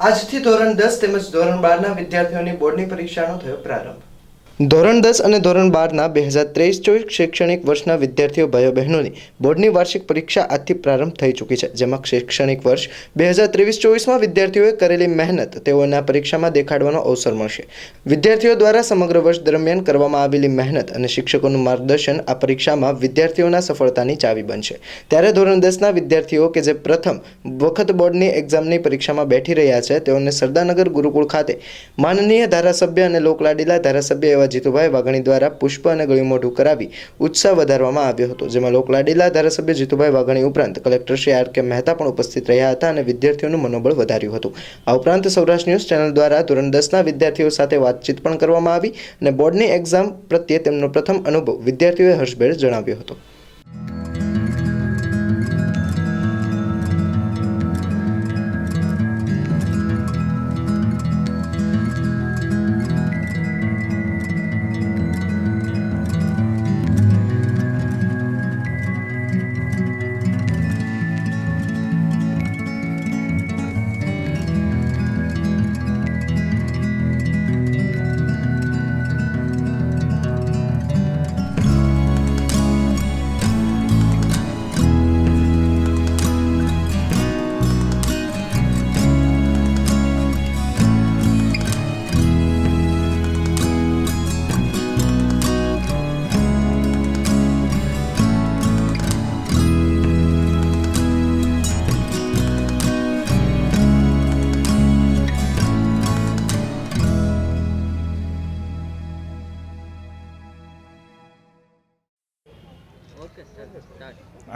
આજથી ધોરણ દસ તેમજ ધોરણ બારના વિદ્યાર્થીઓની બોર્ડની પરીક્ષાનો થયો પ્રારંભ. ધોરણ દસ અને ધોરણ બારના બે હજાર ત્રેવીસ ચોવીસ શૈક્ષણિક વર્ષના વિદ્યાર્થીઓ ભાઈઓ બહેનોની બોર્ડની વાર્ષિક પરીક્ષા આજથી પ્રારંભ થઈ ચૂકી છે, જેમાં શૈક્ષણિક વર્ષ બે હજાર ત્રેવીસ ચોવીસમાં વિદ્યાર્થીઓએ કરેલી મહેનત તેઓને પરીક્ષામાં દેખાડવાનો અવસર મળશે. વિદ્યાર્થીઓ દ્વારા સમગ્ર વર્ષ દરમિયાન કરવામાં આવેલી મહેનત અને શિક્ષકોનું માર્ગદર્શન આ પરીક્ષામાં વિદ્યાર્થીઓના સફળતાની ચાવી બનશે. ત્યારે ધોરણ દસના વિદ્યાર્થીઓ કે જે પ્રથમ વખત બોર્ડની એક્ઝામની પરીક્ષામાં બેઠી રહ્યા છે, તેઓને સરદારનગર ગુરુકુળ ખાતે માનનીય ધારાસભ્ય અને લોકલાડીલા ધારાસભ્ય એવા જીતુભાઈ વાઘાણી દ્વારા પુષ્પ અને ગળ્યું મોઢું કરાવી ઉત્સાહ વધારવામાં આવ્યો હતો, જેમાં લોકલાડીલા ધારાસભ્ય જીતુભાઈ વાઘાણી ઉપરાંત collector Shri R K Mehta પણ ઉપસ્થિત રહ્યા હતા અને વિદ્યાર્થીઓનું મનોબળ વધાર્યું હતું. આ ઉપરાંત સૌરાષ્ટ્ર ન્યૂઝ ચેનલ દ્વારા ધોરણ દસના વિદ્યાર્થીઓ સાથે વાતચીત પણ કરવામાં આવી અને બોર્ડની એક્ઝામ પ્રત્યે તેમનો પ્રથમ અનુભવ વિદ્યાર્થીઓએ હર્ષભેર જણાવ્યો હતો.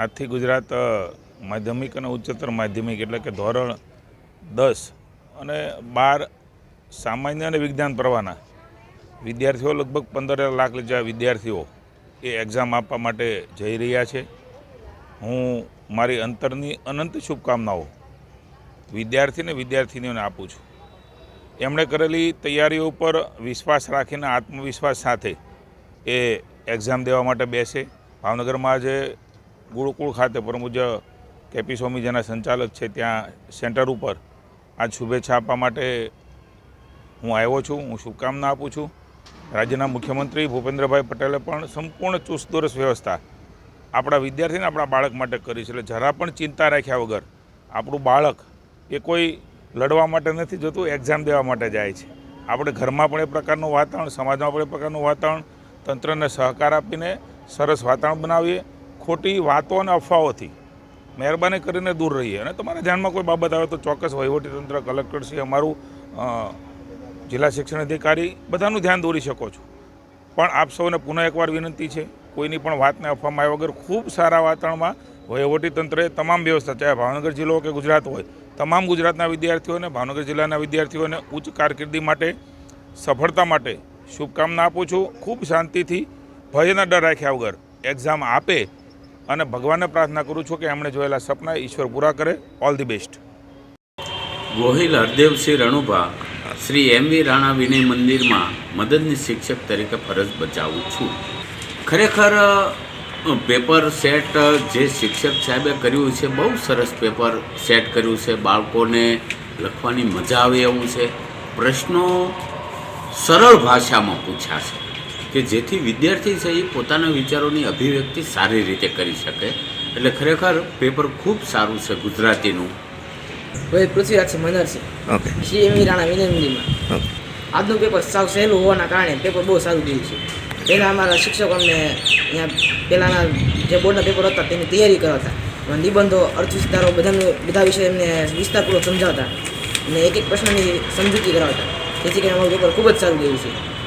આજથી ગુજરાત માધ્યમિક અને ઉચ્ચતર માધ્યમિક એટલે કે ધોરણ દસ અને બાર સામાન્ય અને વિજ્ઞાન પ્રવાહના વિદ્યાર્થીઓ, લગભગ પંદર લાખ જેવા વિદ્યાર્થીઓ એ એક્ઝામ આપવા માટે જઈ રહ્યા છે. હું મારી અંતરની અનંત શુભકામનાઓ વિદ્યાર્થીને વિદ્યાર્થીનીઓને આપું છું. એમણે કરેલી તૈયારીઓ ઉપર વિશ્વાસ રાખીને આત્મવિશ્વાસ સાથે એ એક્ઝામ દેવા માટે બેસે. ભાવનગરમાં આજે ગુરુકુળ ખાતે પરમ પૂજ્ય કેપી સ્વામી જેના સંચાલક છે ત્યાં સેન્ટર ઉપર. આજ શુભેચ્છા આપવા માટે હું આવ્યો છું, હું શુભકામના આપું છું. રાજ્યના મુખ્યમંત્રી ભૂપેન્દ્રભાઈ પટેલે પણ સંપૂર્ણ ચુસ્ત દુરસ્ત વ્યવસ્થા આપણા વિદ્યાર્થીને આપણા બાળક માટે કરી છે. એટલે જરા પણ ચિંતા રાખ્યા વગર આપણું બાળક એ કોઈ લડવા માટે નથી જતું એક્ઝામ દેવા માટે જાય છે. આપણે ઘરમાં પણ એ પ્રકારનું વાતાવરણ, સમાજમાં પણ એ પ્રકારનું વાતાવરણ, તંત્રને સહકાર આપીને સરસ વાતાવરણ બનાવીએ. ખોટી વાતો અને અફવાઓથી મહેરબાની કરીને દૂર રહીએ. અને તમારા ધ્યાનમાં કોઈ બાબત આવે તો ચોક્કસ વહીવટીતંત્ર કલેક્ટરશ્રી અમારું જિલ્લા શિક્ષણ અધિકારી બધાનું ધ્યાન દોરી શકો છો. પણ આપ સૌને પુનઃ એકવાર વિનંતી છે, કોઈની પણ વાતને અફવામાં આવ્યા વગર ખૂબ સારા વાતાવરણમાં વહીવટીતંત્રએ તમામ વ્યવસ્થા, ચાહે ભાવનગર જિલ્લો કે ગુજરાત હોય, તમામ ગુજરાતના વિદ્યાર્થીઓને, ભાવનગર જિલ્લાના વિદ્યાર્થીઓને ઉચ્ચ કારકિર્દી માટે, સફળતા માટે શુભકામના આપું છું. ખૂબ શાંતિથી ભયના ડર રાખ્યા વગર એક્ઝામ આપે અને ભગવાનને પ્રાર્થના કરું છું કે એમણે જોયેલા સપના ઈશ્વર પૂરા કરે. All the best Gohil Hardevsinh Ranubha, Shri M V Rana Vinay મંદિરમાં મદદની શિક્ષક તરીકે ફરજ બજાવું છું. ખરેખર પેપર સેટ જે શિક્ષક સાહેબે કર્યું છે, બહુ સરસ પેપર સેટ કર્યું છે. બાળકોને લખવાની મજા આવે એવું છે. પ્રશ્નો સરળ ભાષામાં પૂછ્યા છે કે જેથી વિદ્યાર્થી છે એ પોતાના વિચારોની અભિવ્યક્તિ સારી રીતે કરી શકે. એટલે ખરેખર પેપર ખૂબ સારું છે ગુજરાતીનું. રોહિત પૃથ્વીરાજ છે મનર છે. ઓકે. શ્રી એમ. રાણા વિનય આજનું પેપર સાવ સહેલું હોવાના કારણે પેપર બહુ સારું ગયું છે. પહેલાં અમારા શિક્ષકો અમને અહીંયા પહેલાંના જે બોર્ડના પેપર હતા તેની તૈયારી કરાવતા. અને નિબંધો અર્થવિસ્તારો બધાનું બધા વિષય એમને વિસ્તારપૂર્વક સમજાવતા. અને એક એક પ્રશ્નની સમજૂતી કરાવતા. જેથી કરીને અમારું પેપર ખૂબ જ સારું ગયું છે.